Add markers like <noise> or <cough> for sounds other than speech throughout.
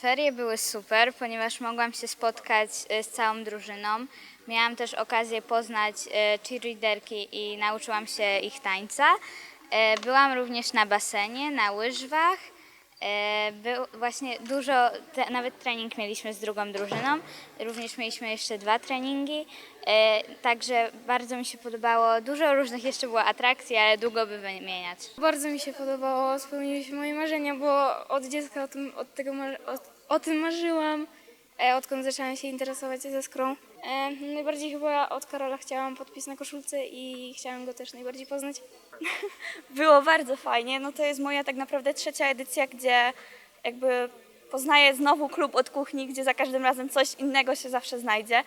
Ferie były super, ponieważ mogłam się spotkać e, z całą drużyną. Miałam też okazję poznać e, cheerleaderki i nauczyłam się ich tańca. E, Byłam również na basenie, na łyżwach. E, Był właśnie dużo, te, nawet trening mieliśmy z drugą drużyną. Również mieliśmy jeszcze dwa treningi. E, Także bardzo mi się podobało. Dużo różnych jeszcze było atrakcji, ale długo by wymieniać. Bardzo mi się podobało, spełniły się moje marzenia, bo od dziecka o tym, od tego, o, o tym marzyłam, e, odkąd zaczęłam się interesować ze skrą. E, najbardziej chyba od Karola chciałam podpis na koszulce i chciałam go też najbardziej poznać. <laughs> Było bardzo fajnie. No to jest moja tak naprawdę trzecia edycja, gdzie jakby poznaję znowu klub od kuchni, gdzie za każdym razem coś innego się zawsze znajdzie.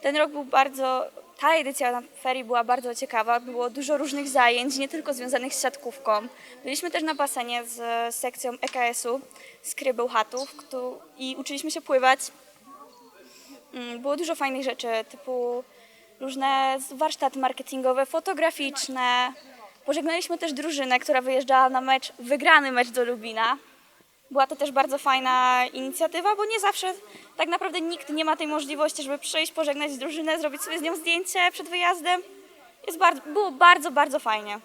Ten rok był bardzo, ta edycja na ferii była bardzo ciekawa. Było dużo różnych zajęć, nie tylko związanych z siatkówką. Byliśmy też na basenie z sekcją EKS-u, z Kry Bełchatów któ- i uczyliśmy się pływać. Mm, Było dużo fajnych rzeczy, typu różne warsztaty marketingowe, fotograficzne. Pożegnaliśmy też drużynę, która wyjeżdżała na mecz, wygrany mecz do Lubina. Była to też bardzo fajna inicjatywa, bo nie zawsze tak naprawdę nikt nie ma tej możliwości, żeby przyjść, pożegnać drużynę, zrobić sobie z nią zdjęcie przed wyjazdem. Jest bardzo, było bardzo, bardzo fajnie.